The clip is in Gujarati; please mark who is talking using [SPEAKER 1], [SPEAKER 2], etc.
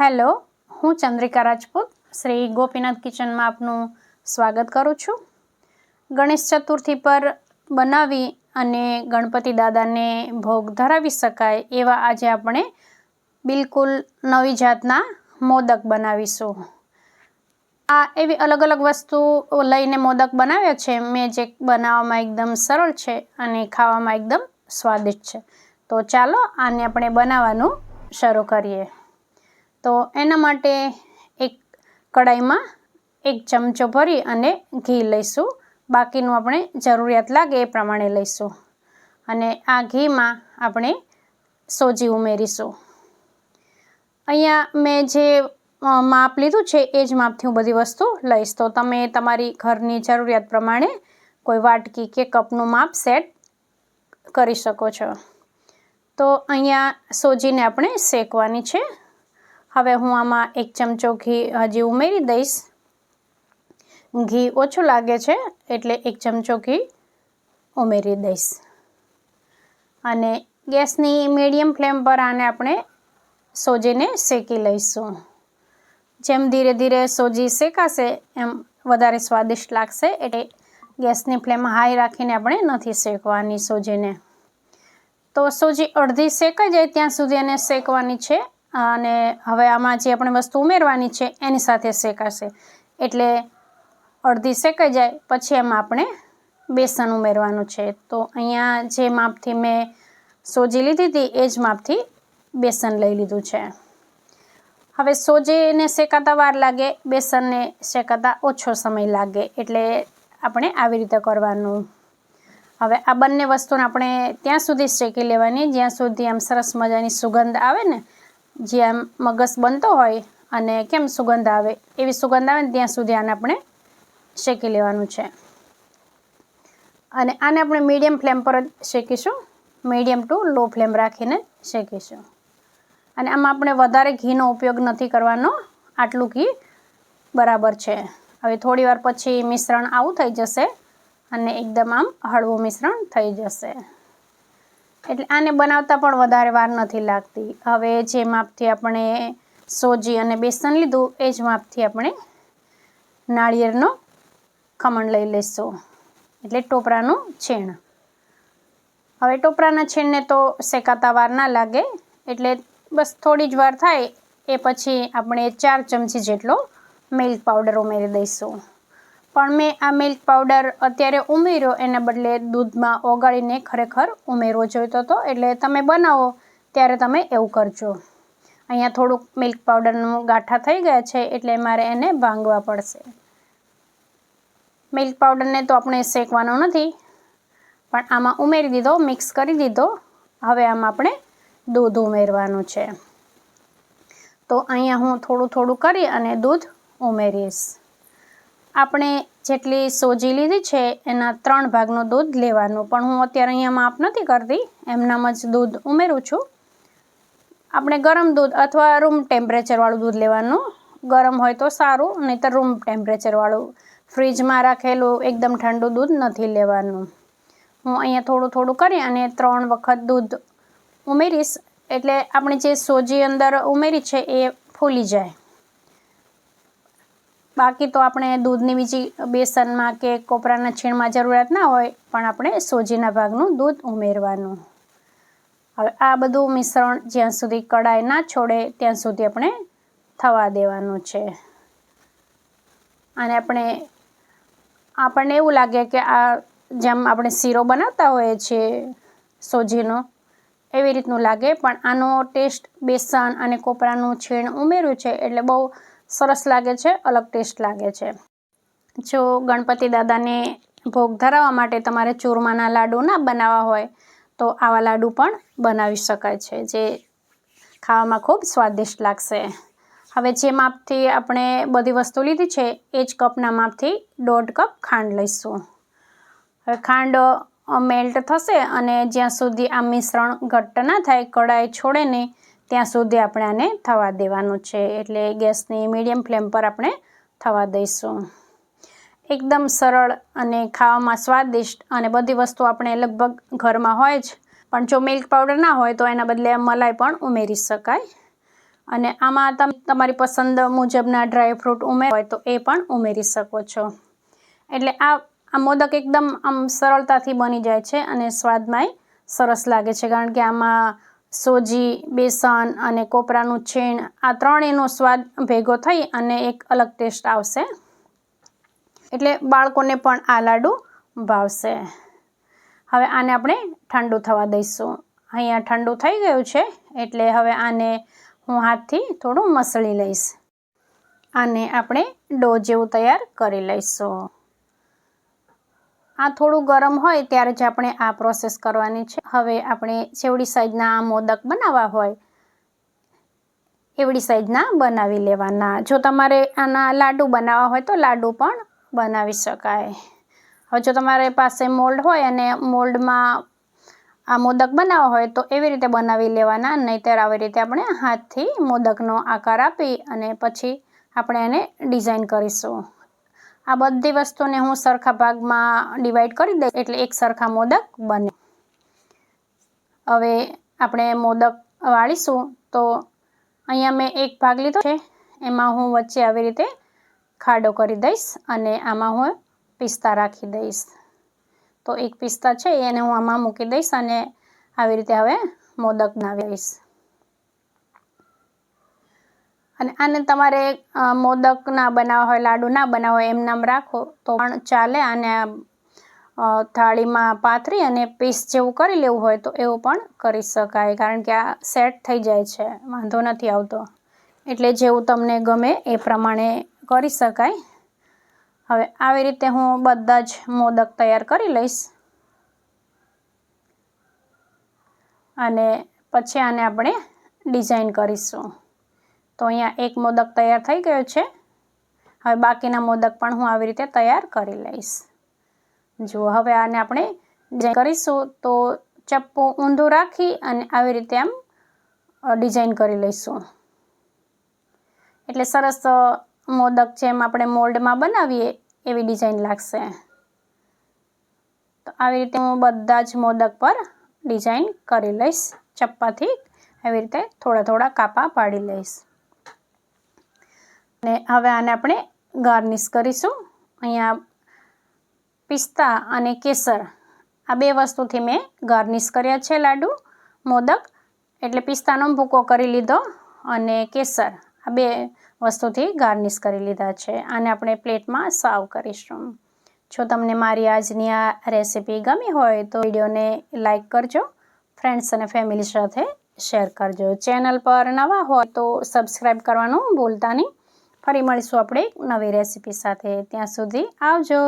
[SPEAKER 1] હેલો, હું ચંદ્રિકા રાજપૂત, શ્રી ગોપીનાથ કિચનમાં આપનું સ્વાગત કરું છું. ગણેશ ચતુર્થી પર બનાવી અને ગણપતિ દાદાને ભોગ ધરાવી શકાય એવા આજે આપણે બિલકુલ નવી જાતના મોદક બનાવીશું. આ એવી અલગ અલગ વસ્તુ લઈને મોદક બનાવ્યા છે. મેં જે બનાવવામાં એકદમ સરળ છે અને ખાવામાં એકદમ સ્વાદિષ્ટ છે. તો ચાલો આને આપણે બનાવવાનું શરૂ કરીએ. તો એના માટે એક કડાઈમાં એક ચમચો ભરી અને ઘી લઈશું. બાકીનું આપણે જરૂરિયાત લાગે એ પ્રમાણે લઈશું. અને આ ઘીમાં આપણે સોજી ઉમેરીશું. અહીંયા મેં જે માપ લીધું છે એ જ માપથી હું બધી વસ્તુ લઈશ. તો તમે તમારી ઘરની જરૂરિયાત પ્રમાણે કોઈ વાટકી કે કપનું માપ સેટ કરી શકો છો. તો અહીંયા સોજીને આપણે શેકવાની છે. હવે હું આમાં એક ચમચો ઘી હજી ઉમેરી દઈશ. ઘી ઓછું લાગે છે એટલે એક ચમચો ઘી ઉમેરી દઈશ. અને ગેસની મીડિયમ ફ્લેમ પર આને આપણે સોજીને શેકી લઈશું. જેમ ધીરે ધીરે સોજી શેકાશે, એમ વધારે સ્વાદિષ્ટ લાગશે એટલે ગેસની ફ્લેમ હાઈ રાખીને આપણે નથી શેકવાની સોજીને. તો સોજી અડધી શેકાઈ જાય ત્યાં સુધી એને શેકવાની છે. અને હવે આમાં જે આપણે વસ્તુ ઉમેરવાની છે, એની સાથે શેકાશે. એટલે અડધી શેકાઈ જાય, પછી એમાં આપણે બેસન ઉમેરવાનું છે. તો અહીંયા જે માપથી મેં સોજી લીધી હતી, એ જ માપથી બેસન લઈ લીધું છે. હવે સોજીને શેકાતા વાર લાગે, બેસનને શેકાતા ઓછો સમય લાગે, એટલે આપણે આવી રીતે કરવાનું. હવે આ બંને વસ્તુને આપણે ત્યાં સુધી શેકી લેવાની, જ્યાં સુધી આમ સરસ મજાની સુગંધ આવે ને જ્યાં મગસ બનતો હોય અને કેમ સુગંધ આવે, એવી સુગંધ આવે ને ત્યાં સુધી આને આપણે શેકી લેવાનું છે. અને આને આપણે મીડિયમ ફ્લેમ પર જ શેકીશું. મીડિયમ ટુ લો ફ્લેમ રાખીને શેકીશું. અને આમાં આપણે વધારે ઘીનો ઉપયોગ નથી કરવાનો, આટલું ઘી બરાબર છે. હવે થોડી વાર પછી મિશ્રણ આવું થઈ જશે અને એકદમ આમ હળવું મિશ્રણ થઈ જશે. એટલે આને બનાવતા પણ વધારે વાર નથી લાગતી. હવે જે માપથી આપણે સોજી અને બેસન લીધું, એ જ માપથી આપણે નાળિયેરનો ખમણ લઈ લઈશું એટલે ટોપરાનું છીણ. હવે ટોપરાના છીણને તો શેકાતા વાર ના લાગે, એટલે બસ થોડી જ વાર થાય, એ પછી આપણે ચાર ચમચી જેટલો મિલ્ક પાવડર ઉમેરી દઈશું. પણ મેં આ મિલ્ક પાવડર અત્યારે ઉમેર્યો, એના બદલે દૂધમાં ઓગાળીને ખરેખર ઉમેરવો જોઈતો હતો. એટલે તમે બનાવો, ત્યારે તમે એવું કરજો. અહીંયા થોડુંક મિલ્ક પાવડરનું ગાંઠા થઈ ગયા છે, એટલે મારે એને ભાંગવા પડશે. મિલ્ક પાવડરને તો આપણે શેકવાનો નથી, પણ આમાં ઉમેરી દીધો, મિક્સ કરી દીધો. હવે આમાં આપણે દૂધ ઉમેરવાનું છે. તો અહીંયા હું થોડું થોડું કરી અને દૂધ ઉમેરીશ. આપણે જેટલી સોજી લીધી છે, એના ત્રણ ભાગનું દૂધ લેવાનું. પણ હું અત્યારે અહીંયા માપ નથી કરતી, એમનામ જ દૂધ ઉમેરું છું. આપણે ગરમ દૂધ અથવા રૂમ ટેમ્પરેચરવાળું દૂધ લેવાનું. ગરમ હોય તો સારું નહીં તો રૂમ ટેમ્પરેચરવાળું ફ્રીજમાં રાખેલું એકદમ ઠંડુ દૂધ નથી લેવાનું. હું અહીંયા થોડું થોડું કરી અને ત્રણ વખત દૂધ ઉમેરીશ. એટલે આપણે જે સોજી અંદર ઉમેરી છે, એ ફૂલી જાય. બાકી તો આપણે દૂધની બીજી બેસનમાં કે કોપરાના છીણમાં જરૂરિયાત ના હોય, પણ આપણે સોજીના ભાગનું દૂધ ઉમેરવાનું. હવે આ બધું મિશ્રણ જ્યાં સુધી કડાઈ ના છોડે, ત્યાં સુધી આપણે થવા દેવાનું છે. અને આપણે, આપણને એવું લાગે કે આ જેમ આપણે શીરો બનાવતા હોઈએ છીએ સોજીનો, એવી રીતનું લાગે, પણ આનો ટેસ્ટ બેસન અને કોપરાનું છીણ ઉમેર્યું છે, એટલે બહુ સરસ લાગે છે, અલગ ટેસ્ટ લાગે છે. જો ગણપતિ દાદાને ભોગ ધરાવવા માટે તમારે ચૂરમાના લાડુ ના બનાવવા હોય, તો આવા લાડુ પણ બનાવી શકાય છે, જે ખાવામાં ખૂબ સ્વાદિષ્ટ લાગશે. હવે જે માપથી આપણે બધી વસ્તુ લીધી છે, એ જ કપના માપથી દોઢ કપ ખાંડ લઈશું. હવે ખાંડ મેલ્ટ થશે અને જ્યાં સુધી આ મિશ્રણ ઘટ્ટ ના થાય, કડાઈ છોડે નહીં ત્યાં સુધી આપણે આને થવા દેવાનું છે. એટલે ગેસની મીડિયમ ફ્લેમ પર આપણે થવા દઈશું. એકદમ સરળ અને ખાવામાં સ્વાદિષ્ટ અને બધી વસ્તુ આપણે લગભગ ઘરમાં હોય જ, પણ જો મિલ્ક પાવડર ના હોય તો એના બદલે મલાઈ પણ ઉમેરી શકાય. અને આમાં તમે, તમારી પસંદ મુજબના ડ્રાયફ્રૂટ ઉમેર હોય તો એ પણ ઉમેરી શકો છો. એટલે આ આ મોદક એકદમ આમ સરળતાથી બની જાય છે અને સ્વાદમાંય સરસ લાગે છે. કારણ કે આમાં સોજી, બેસન અને કોપરાનું છીણ આ ત્રણેયનો સ્વાદ ભેગો થઈ અને એક અલગ ટેસ્ટ આવશે. એટલે બાળકોને પણ આ લાડુ ભાવશે. હવે આને આપણે ઠંડુ થવા દઈશું. અહીંયા ઠંડુ થઈ ગયું છે, એટલે હવે આને હું હાથથી થોડું મસળી લઈશ. આને આપણે ડો જેવું તૈયાર કરી લઈશું. આ થોડું ગરમ હોય ત્યારે જ આપણે આ પ્રોસેસ કરવાની છે. હવે આપણે ચેવડી સાઈઝના મોદક બનાવવા હોય એવડી સાઈઝના બનાવી લેવાના. જો તમારે આના લાડુ બનાવવા હોય તો લાડુ પણ બનાવી શકાય. હવે જો તમારી પાસે મોલ્ડ હોય અને મોલ્ડમાં આ મોદક બનાવવા હોય તો એવી રીતે બનાવી લેવાના, નહીંતર આવી રીતે આપણે હાથથી મોદકનો આકાર આપી અને પછી આપણે એને ડિઝાઇન કરીશું. આ બધી વસ્તુને હું સરખા ભાગમાં ડિવાઈડ કરી દઈશ, એટલે એક સરખા મોદક બને. હવે આપણે મોદક વાળીશું, તો અહીંયા મેં એક ભાગ લીધો છે, એમાં હું વચ્ચે આવી રીતે ખાડો કરી દઈશ અને આમાં હું પિસ્તા રાખી દઈશ. તો એક પિસ્તા છે, એને હું આમાં મૂકી દઈશ અને આવી રીતે હવે મોદક બનાવી દઈશ અને આને તમારે મોદક ના બનાવવા હોય, લાડુ ના બનાવવા હોય, એમ નામ રાખો તો પણ ચાલે. અને થાળીમાં પાથરી અને પીસ જેવું કરી લેવું હોય તો એવું પણ કરી શકાય. કારણ કે આ સેટ થઈ જાય છે. વાંધો નથી આવતો. એટલે જેવું તમને ગમે એ પ્રમાણે કરી શકાય. હવે આવી રીતે હું બધા જ મોદક તૈયાર કરી લઈશ. અને પછી આને આપણે ડિઝાઇન કરીશું. તો અહીંયા એક મોદક તૈયાર થઈ ગયો છે. હવે બાકીના મોદક પણ હું આવી રીતે તૈયાર કરી લઈશ. જુઓ, હવે આને આપણે જે કરીશું તો ચપ્પુ ઊંધું રાખી અને આવી રીતે આમ ડિઝાઇન કરી લઈશું. એટલે સરસ મોદક જેમ આપણે મોલ્ડમાં બનાવીએ એવી ડિઝાઇન લાગશે. તો આવી રીતે હું બધા જ મોદક પર ડિઝાઇન કરી લઈશ. ચપ્પાથી આવી રીતે થોડા થોડા કાપા પાડી લઈશ. અને હવે આને આપણે ગાર્નિશ કરીશું. અહીંયા પિસ્તા અને કેસર આ બે વસ્તુથી મેં ગાર્નિશ કર્યા છે લાડુ, મોદક. એટલે પિસ્તાનો ભૂકો કરી લીધો અને કેસર આ બે વસ્તુથી ગાર્નિશ કરી લીધા છે. આને આપણે પ્લેટમાં સાવ કરીશું. જો તમને મારી આજની આ રેસીપી ગમી હોય તો વિડીયોને લાઇક કરજો, ફ્રેન્ડ્સ અને ફેમિલી સાથે શેર કરજો. ચેનલ પર નવા હોય તો સબસ્ક્રાઈબ કરવાનું ભૂલતા નહીં. ફરી મળીશું આપણે નવી રેસીપી સાથે. ત્યાં સુધી આવજો.